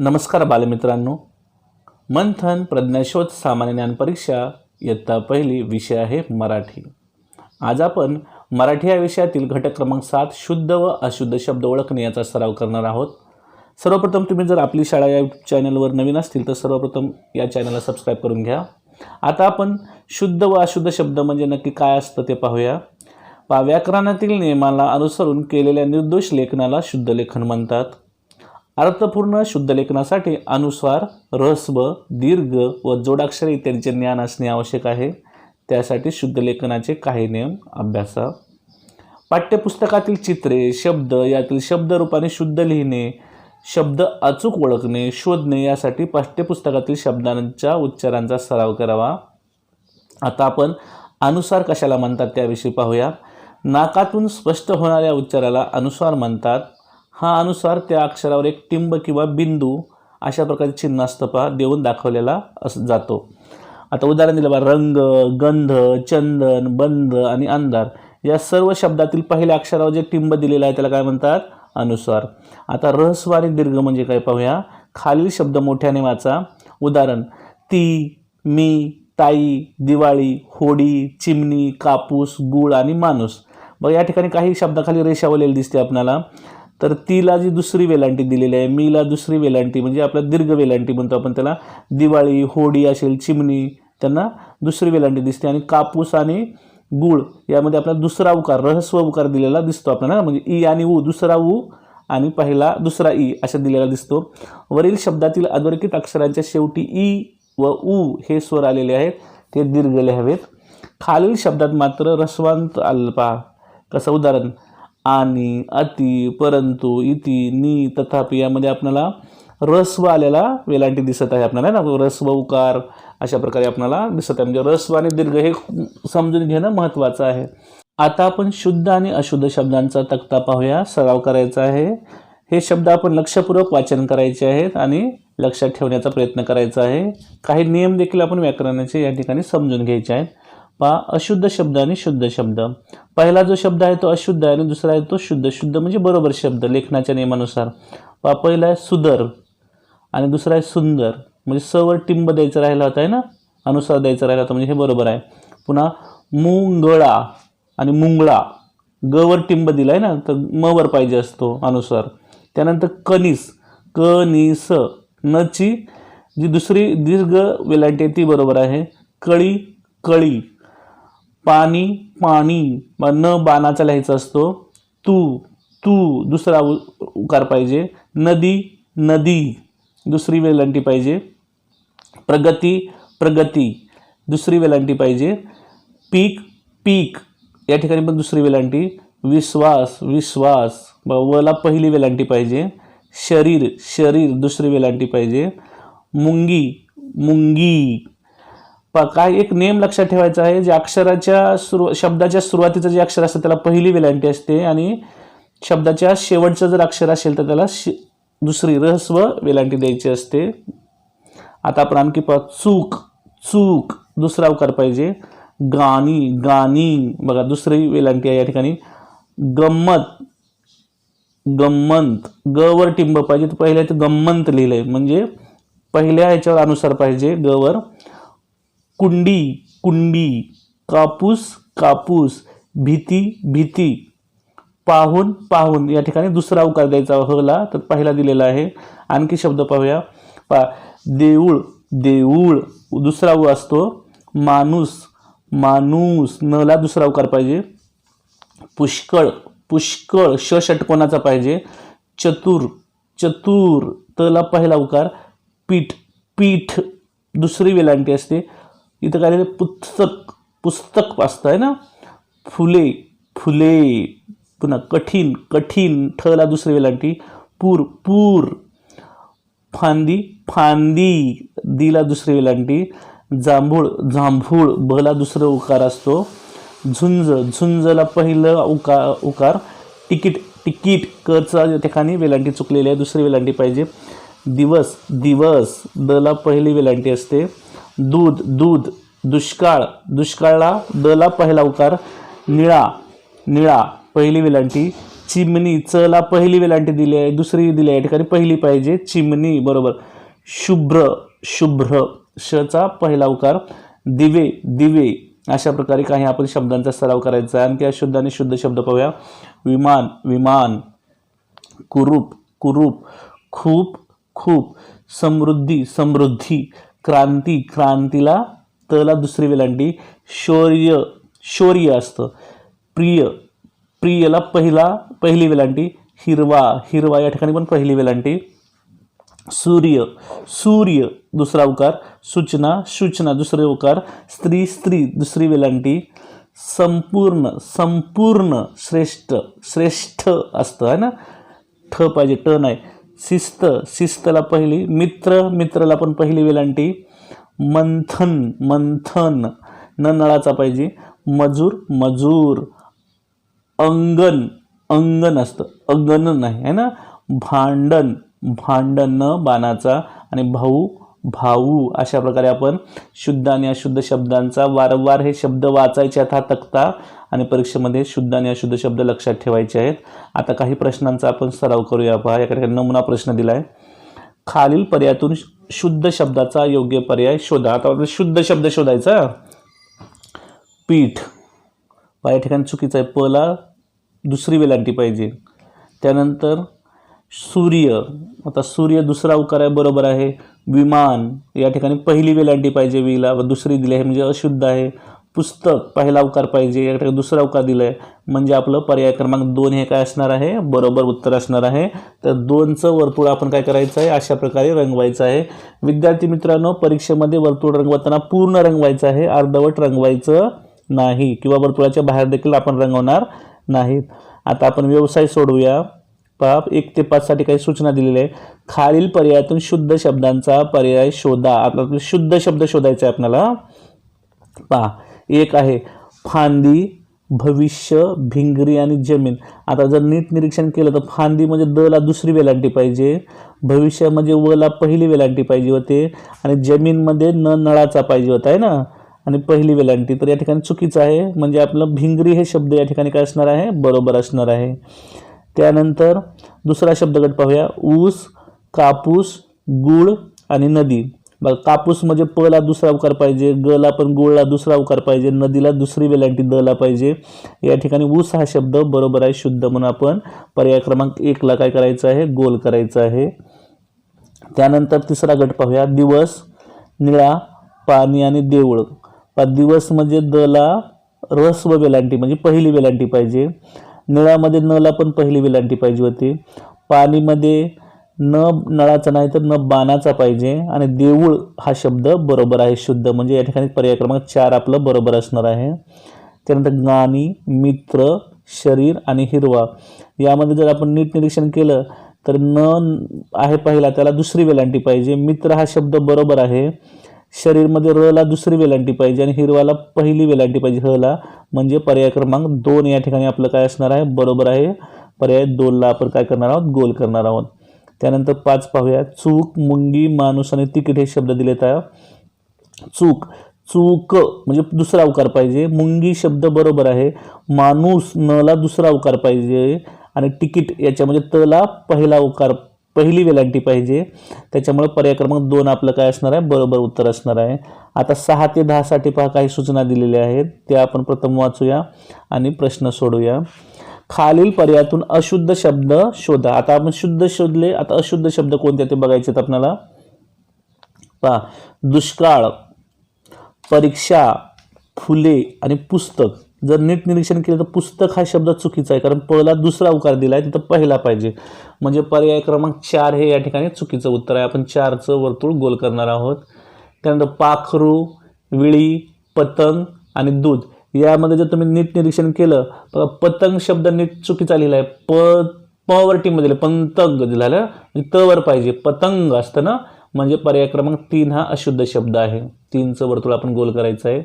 नमस्कार बालमित्रांनो. मंथन प्रज्ञाशोध सामान्य ज्ञान परीक्षा इयत्ता पहिली विषय आहे मराठी. आज आपण मराठी या विषयातील घटक क्रमांक सात शुद्ध व अशुद्ध शब्द ओळखणे याचा सराव करणार आहोत. सर्वप्रथम तुम्ही जर आपली शाळा या चॅनलवर नवीन असतील तर सर्वप्रथम या चॅनलला सबस्क्राईब करून घ्या. आता आपण शुद्ध व अशुद्ध शब्द म्हणजे नक्की काय असतं ते पाहूया. पा व्याकरणातील नियमाला अनुसरून केलेल्या निर्दोष लेखनाला शुद्ध लेखन म्हणतात. अर्थपूर्ण शुद्ध लेखनासाठी अनुस्वार रहस्व दीर्घ व जोडाक्षरे इत्यादीचे ज्ञान असणे आवश्यक आहे. त्यासाठी शुद्ध लेखनाचे काही नियम अभ्यासा. पाठ्यपुस्तकातील चित्रे शब्द यातील शब्दरूपाने शुद्ध लिहिणे शब्द अचूक ओळखणे शोधणे यासाठी पाठ्यपुस्तकातील शब्दांच्या उच्चारांचा सराव करावा. आता आपण अनुसार कशाला म्हणतात त्याविषयी पाहूया. नाकातून स्पष्ट होणाऱ्या उच्चाराला अनुस्वार म्हणतात. हा अनुसार त्या अक्षरावर एक टिंब किंवा बिंदू अशा प्रकारचे चिन्ह असतं पहा देऊन दाखवलेला अस जातो. आता उदाहरण दिलं बा रंग गंध चंदन बंद आणि अंधार. या सर्व शब्दातील पहिल्या अक्षरावर जे टिंब दिलेलं आहे त्याला काय म्हणतात? अनुसार आता रहस्व आणि दीर्घ म्हणजे काय पाहूया? खालील शब्द मोठ्याने वाचा. उदाहरण ती मी ताई दिवाळी होडी चिमणी कापूस गुळ आणि माणूस. बघा या ठिकाणी काही शब्दाखाली रेषावलेली दिसते आपल्याला. तर तीला जी दुसरी वेलांटी दिलेली आहे मीला दुसरी वेलांटी म्हणजे आपल्या दीर्घ वेलांटी म्हणतो आपण त्याला दिवाळी होडी असेल चिमणी त्यांना दुसरी वेलांटी दिसते. आणि कापूस आणि गुळ यामध्ये आपला दुसरा उकार रहस्व उकार दिलेला दिसतो आपल्याला म्हणजे ई आणि ऊ दुसरा ऊ आणि पहिला दुसरा ई असा दिलेला दिसतो. वरील शब्दातील अधोरेखित अक्षरांच्या शेवटी ई व ऊ हे स्वर आलेले आहेत ते दीर्घ लिहावेत. खालील शब्दात मात्र रस्वांत अल्पा. कसं? उदाहरण आणि अति परंतु इति नी तथापि यामध्ये आपल्याला रस्व आलेला वेलांटी दिसत आहे आपल्याला ना? रस्व उकार अशा प्रकारे आपल्याला दिसत आहे. म्हणजे रस्व आणि दीर्घ हे समजून घेणं महत्त्वाचं आहे. आता आपण शुद्ध आणि अशुद्ध शब्दांचा तक्ता पाहूया. सराव करायचा आहे. हे शब्द आपण लक्षपूर्वक वाचन करायचे आहेत आणि लक्षात ठेवण्याचा प्रयत्न करायचा आहे. काही नियम देखील आपण व्याकरणाचे या ठिकाणी समजून घ्यायचे आहेत. पहा अशुद्ध शब्द आणि शुद्ध शब्द. पहिला जो शब्द आहे तो अशुद्ध आहे आणि दुसरा आहे तो शुद्ध. शुद्ध म्हणजे बरोबर शब्द लेखनाच्या नियमानुसार. पहा पहिला आहे सुदर आणि दुसरा आहे सुंदर. म्हणजे सवर टिंब द्यायचं राहिला होता आहे ना? अनुसार द्यायचं राहिला होता म्हणजे हे बरोबर आहे. पुन्हा मुंगळा आणि मुंगळा. गवर टिंब दिला आहे ना? तर मवर पाहिजे असतो अनुसार. त्यानंतर कनिस. कनिस. नची जी दुसरी दीर्घ वेलांटी आहे ती बरोबर आहे. कळी कळी. पाणी पाणी. न बाणाचा लिहायचा असतो. तू तू दुसरा उकार पाहिजे. नदी नदी. दुसरी वेलांटी पाहिजे. प्रगती प्रगती. दुसरी वेलांटी पाहिजे. पीक पीक. या ठिकाणी पण दुसरी वेलांटी. विश्वास विश्वास. वला पहिली वेलांटी पाहिजे. शरीर शरीर. दुसरी वेलांटी पाहिजे. मुंगी मुंगी. काय एक नेम लक्षात ठेवायचा आहे जे अक्षराच्या सुरू शब्दाच्या सुरुवातीचं जे अक्षर असतं त्याला पहिली वेलांटी असते आणि शब्दाच्या शेवटचं जर अक्षर असेल तर त्याला शि दुसरी रहस्व वेलांटी द्यायची असते. आता आपण आणखी पहा चूक चूक दुसरा अवकार पाहिजे. गाणी गाणी. बघा दुसरी वेलांटी आहे या ठिकाणी. गंमत गम्मंत ग वर टिंब पाहिजे तर पहिल्या गम्मंत लिहिलं आहे म्हणजे पहिल्या ह्याच्यावर अनुसार पाहिजे ग वर. कुंडी कुंडी कापूस कापूस भीती भीती. पाहून पाहून. या ठिकाणी दुसरा उकार द्यायचा हला तर पहिला दिलेला आहे. आणखी शब्द पाहूया. पा देऊळ देऊळ. दुसरा उ असतो माणूस. माणूस. नला दुसरा उकार पाहिजे. पुष्कळ पुष्कळ. श षटकोणाचा पाहिजे? चतुर चतुर. तला पहिला उकार पीठ पीठ. दुसरी वेलांटी असते. इथं काय पुस्तक पुस्तक वाचतं आहे ना? फुले फुले पुन्हा कठीण कठीण ठला दुसरी वेलांटी पूर पूर. फांदी फांदी. दिला दुसरी वेलांटी जांभूळ जांभूळ. बला दुसरं उकार असतो. झुंज झुंजला पहिलं उका उकार. तिकीट तिकीट. कचा ठिकाणी वेलांटी चुकलेली आहे दुसरी वेलांटी पाहिजे. दिवस दिवस. दला पहिली वेलांटी असते. दूध दूध दुष्काळ दुष्काळला दला पहिला उकार निळा निळा पहिली वेलांटी चिमणी चला पहिली वेलांटी दिली आहे दुसरी दिली आहे या ठिकाणी पहिली पाहिजे चिमणी बरोबर. शुभ्र शुभ्र शचा पहिला उकार दिवे दिवे अशा प्रकारे काही आपण शब्दांचा सराव करायचा आहे. आणखी अशुद्ध आणि शुद्ध शब्द पाहूया. विमान विमान कुरूप कुरूप खूप खूप समृद्धी समृद्धी क्रांती क्रांतीला तला दुसरी वेलांटी शौर्य शौर्य असतं. प्रिय प्रियला पहिला पहिली वेलांटी हिरवा हिरवा या ठिकाणी पण पहिली वेलांटी सूर्य सूर्य दुसरा उकार. सूचना सूचना दुसरे उकार. स्त्री स्त्री दुसरी वेलांटी संपूर्ण संपूर्ण श्रेष्ठ श्रेष्ठ असतं आहे ना? ठ पाहिजे ट नाही. शिस्त शिस्तला पहिली मित्र मित्राला पण पहिली वेलांटी. मंथन मंथन न नळाचा पाहिजे. मजूर मजूर. अंगण अंगण असतं. अंगण नाही आहे ना? भांडण भांडण न बाणाचा. आणि भाऊ भाऊ अशा प्रकारे आपण शुद्ध आणि अशुद्ध शब्दांचा वारंवार हे शब्द वाचायचे आता तक्ता आणि परीक्षेमध्ये शुद्ध आणि अशुद्ध शब्द लक्षात ठेवायचे आहेत. आता काही प्रश्नांचा आपण सराव करूया. पहा या ठिकाणी नमुना प्रश्न दिला आहे खालील पर्यायातून शुद्ध शब्दाचा योग्य पर्याय शोधा. आता आपल्याला शुद्ध शब्द शोधायचा. पीठ. पहा या ठिकाणी चुकीचं आहे. पला दुसरी वेलांटी पाहिजे. त्यानंतर सूर्य. आता सूर्य दुसरा उकार आहे बरोबर आहे. विमान. या ठिकाणी पहिली वेलांटी पाहिजे विला व दुसरी दिली आहे म्हणजे अशुद्ध आहे. पुस्तक पहिला उकार पाहिजे या ठिकाणी दुसरा उकार दिला आहे म्हणजे आपलं पर्याय क्रमांक दोन हे काय असणार आहे? बरोबर उत्तर असणार आहे. तर दोनचं वर्तुळ आपण काय करायचं आहे? अशा प्रकारे रंगवायचं आहे. विद्यार्थी मित्रांनो परीक्षेमध्ये वर्तुळ रंगवताना पूर्ण रंगवायचं आहे. अर्धवट रंगवायचं नाही. किंवा वर्तुळाच्या बाहेर देखील आपण रंगवणार नाहीत. आता आपण व्यवसाय सोडवूया. पहा एक ते पाचसाठी काही सूचना दिलेल्या आहे खालील पर्यायातून शुद्ध शब्दांचा पर्याय शोधा. आता आपल्याला शुद्ध शब्द शोधायचा आहे आपल्याला. पहा. एक आहे फांदी भविष्य भिंगरी आणि जमीन. आता जर नीट निरीक्षण केलं तर फांदी म्हणजे द ला दुसरी वेलांटी पाहिजे भविष्य म्हणजे व ला पहिली वेलांटी पाहिजे होते आणि जमीनमध्ये न नळाचा पाहिजे होता आहे ना? आणि पहिली वेलांटी. तर या ठिकाणी चुकीचं आहे. म्हणजे आपलं भिंगरी हे शब्द या ठिकाणी काय असणार आहे? बरोबर असणार आहे. त्यानंतर दुसरा शब्दगट पाहूया. ऊस कापूस गुळ आणि नदी. बघा कापूस म्हणजे प ला दुसरा उकार पाहिजे ग ला पण गुळला दुसरा उकार पाहिजे नदीला दुसरी वेलांटी द ला पाहिजे. या ठिकाणी ऊस हा शब्द बरोबर आहे शुद्ध म्हणून आपण पर्याय क्रमांक एकला काय करायचं आहे? गोल करायचं आहे. त्यानंतर तिसरा गट पाहूया. दिवस निळा पाणी आणि देऊळ. पा दिवस म्हणजे द ला रस्व वेलांटी म्हणजे पहिली वेलांटी पाहिजे. निळामध्ये नला पण पहिली वेलांटी पाहिजे होती. पाणीमध्ये न नळाचा नाही तर न बाणाचा पाहिजे आणि देऊळ हा शब्द बरोबर आहे शुद्ध. म्हणजे या ठिकाणी पर्याय क्रमांक चार आपलं बरोबर असणार आहे. त्यानंतर गाणी मित्र शरीर आणि हिरवा. यामध्ये जर आपण नीट निरीक्षण केलं तर न आहे पहिला त्याला दुसरी वेलांटी पाहिजे. मित्र हा शब्द बरोबर आहे. शरीरमध्ये रला दुसरी वेलांटी पाहिजे आणि हिरवाला पहिली वेलांटी पाहिजे. हला म्हणजे पर्याय क्रमांक दोन या ठिकाणी आपलं काय असणार आहे? बरोबर आहे. पर्याय दोनला आपण काय करणार आहोत? गोल करणार आहोत. त्यानंतर पाच पाहूया. चूक मुंगी माणूस आणि तिकीट हे शब्द दिलेत आहे चूक चूक म्हणजे दुसरा अवकार पाहिजे. मुंगी शब्द बरोबर आहे. माणूस नला दुसरा अवकार पाहिजे. आणि तिकीट याच्यामध्ये तला पहिला अवकार पहिली वेलांटी पाहिजे. त्याच्यामुळे पर्याय क्रमांक दोन आपलं काय असणार आहे? बरोबर उत्तर असणार आहे. आता सहा ते दहासाठी पहा काही सूचना दिलेल्या आहेत. त्या आपण प्रथम वाचूया आणि प्रश्न सोडूया. खालील पर्यायातून अशुद्ध शब्द शोधा. आता आपण शुद्ध शोधले आता अशुद्ध शब्द कोणते ते बघायचे आहेत आपल्याला. पहा दुष्काळ परीक्षा फुले आणि पुस्तक. जर नीट निरीक्षण केलं तर पुस्तक हा शब्द चुकीचा आहे कारण पहिला दुसरा उकार दिला आहे तिथं पहिला पाहिजे. म्हणजे पर्याय क्रमांक चार हे या ठिकाणी चुकीचं उत्तर आहे. आपण चारचं वर्तुळ गोल करणार आहोत. त्यानंतर पाखरू विळी पतंग आणि दूध. यामध्ये जर तुम्ही नीट निरीक्षण केलं तर पतंग शब्द नीट चुकीचा लिहिला आहे. प पॉवर्टीमध्ये पंतंग दिलेला आहे. म्हणजे पाहिजे. पतंग असतं ना म्हणजे पर्याय क्रमांक तीन हा अशुद्ध शब्द आहे. तीनचं वर्तुळ आपण गोल करायचं आहे.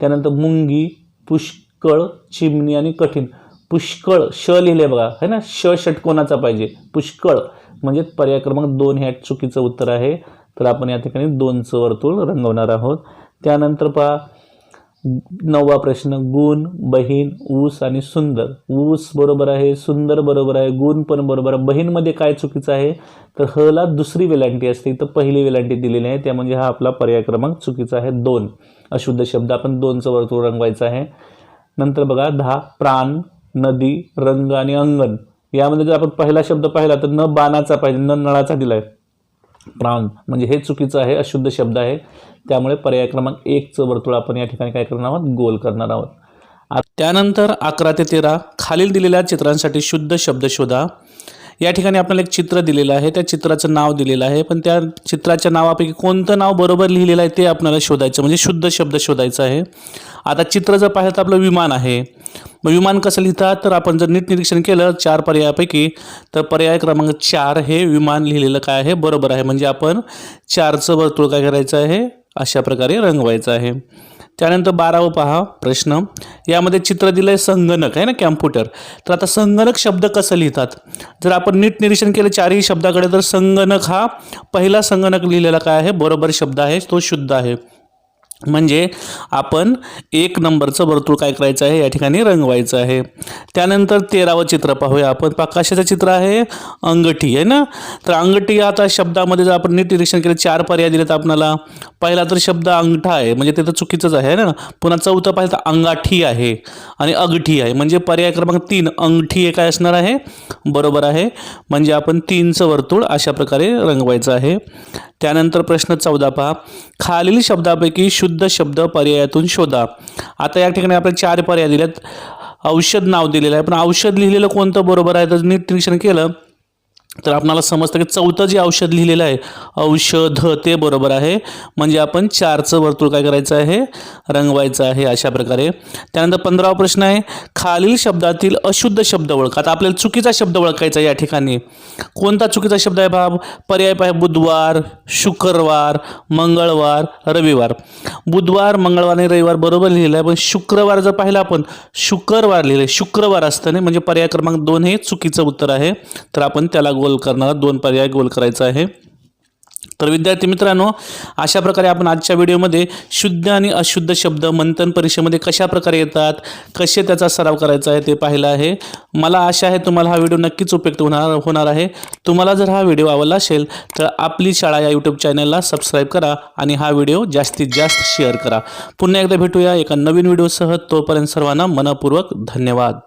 त्यानंतर मुंगी पुष्कळ चिमणी आणि कठीण. पुष्कळ श लिहिले बघा. है ना? श षटकोनाचा पाहिजे? पुष्कळ. म्हणजे पर्याय क्रमांक दोन हे चुकीचं उत्तर आहे. तर आपण या ठिकाणी दोनचं वर्तुळ रंगवणार आहोत. त्यानंतर पहा नववा प्रश्न गुण बहीण ऊस आणि सुंदर. ऊस बरोबर आहे सुंदर बरोबर आहे गुण पण बरोबर आहे. बहीणमध्ये काय चुकीचं आहे? तर हला दुसरी वेलांटी असते. तर पहिली वेलांटी दिलेली आहे. त्या म्हणजे हा आपला पर्याय क्रमांक चुकीचा आहे. दोन. अशुद्ध शब्द. आपण दोनचं वर्तुळ रंगवायचं आहे. नंतर बघा दहा प्राण नदी रंग आणि अंगण. यामध्ये जर आपण पहिला शब्द पाहिला तर न बाणाचा पाहिजे न नळाचा दिला आहे प्राण. म्हणजे हे चुकीचं आहे अशुद्ध शब्द आहे. त्यामुळे पर्याय क्रमांक एकचं वर्तुळ आपण या ठिकाणी काय करणार आहोत? गोल करणार आहोत. त्यानंतर अकरा ते तेरा खालील दिलेल्या चित्रांसाठी शुद्ध शब्द शोधा. या ठिकाणी आपल्याला एक चित्र दिलेलं आहे. त्या चित्राचं नाव दिलेलं आहे. पण त्या चित्राच्या नावापैकी कोणतं नाव बरोबर लिहिलेलं आहे ते आपल्याला शोधायचं म्हणजे शुद्ध शब्द शोधायचं आहे. आता चित्र जर पाहिलं तर आपलं विमान आहे. मग विमान कसं लिहितात? तर आपण जर नीट निरीक्षण केलं चार पर्यायापैकी तर पर्याय क्रमांक चार हे विमान लिहिलेलं काय आहे? बरोबर आहे. म्हणजे आपण चारचं वर्तुळ काय करायचं आहे? अशा प्रकारे रंगवायचं आहे. त्यानंतर बारावं पहा प्रश्न. यामध्ये चित्र दिलं आहे संगणक आहे ना कॅम्प्युटर. तर आता संगणक शब्द कसं लिहितात? जर आपण नीट निरीक्षण केलं चारही शब्दाकडे तर संगणक हा पहिला संगणक लिहिलेला काय आहे? बरोबर शब्द आहे तो शुद्ध आहे. म्हणजे आपण एक नंबरचं वर्तुळ काय करायचं आहे? या ठिकाणी रंगवायचं आहे. त्यानंतर तेरावं चित्र पाहूया आपण. पा कशाचं चित्र आहे अंगठी आहे ना? तर अंगठी आता शब्दामध्ये जर आपण नीट निरीक्षण केलं चार पर्याय दिलेत आपल्याला पहिला तर शब्द अंगठा आहे म्हणजे ते तर चुकीचंच आहे ना? पुन्हा चौथं पाहिजे तर अंगाठी आहे आणि अगठी आहे. म्हणजे पर्याय क्रमांक तीन अंगठी हे काय असणार आहे? बरोबर आहे. म्हणजे आपण तीनचं वर्तुळ अशा प्रकारे रंगवायचं आहे. त्यानंतर प्रश्न चौदा पहा. खालील शब्दापैकी शुद्ध शब्द पर्यायातून शोधा. आता या ठिकाणी आपल्या चार पर्याय दिलेत. औषध नाव दिलेलं आहे. पण औषध लिहिलेलं कोणतं बरोबर आहे? तर नीट निरीक्षण केलं. तर आपणाला समजतं की चौथं जे औषध लिहिलेलं आहे औषध ते बरोबर आहे. म्हणजे आपण चारचं वर्तुळ काय करायचं आहे? रंगवायचं आहे अशा प्रकारे. त्यानंतर पंधरावा प्रश्न आहे खालील शब्दातील अशुद्ध शब्द ओळख. आता आपल्याला चुकीचा शब्द ओळखायचा या ठिकाणी. कोणता चुकीचा शब्द आहे बाब पर्याय आहे बुधवार शुक्रवार मंगळवार रविवार. बुधवार मंगळवार आणि रविवार बरोबर लिहिलं आहे पण शुक्रवार जर पाहिलं आपण शुक्रवार लिहिलं शुक्रवार असतं नाही म्हणजे पर्याय क्रमांक दोन हे चुकीचं उत्तर आहे. तर आपण त्याला गोल करणार दोन पर्याय गोल करायचा आहे. तर विद्यार्थी मित्रांनो अशा प्रकारे आपण आजच्या व्हिडिओमध्ये शुद्ध आणि अशुद्ध शब्द मंथन परीक्षेमध्ये कशा प्रकारे येतात कसे त्याचा सराव करायचा आहे ते पाहिलं आहे. मला आशा आहे तुम्हाला हा व्हिडिओ नक्कीच उपयुक्त होणार होणार आहे. तुम्हाला जर हा व्हिडिओ आवडला असेल तर आपली शाळा या यूट्यूब चॅनलला सबस्क्राईब करा आणि हा व्हिडिओ जास्तीत जास्त शेअर करा. पुन्हा एकदा भेटूया एका नवीन व्हिडिओसह. तोपर्यंत सर्वांना मनपूर्वक धन्यवाद.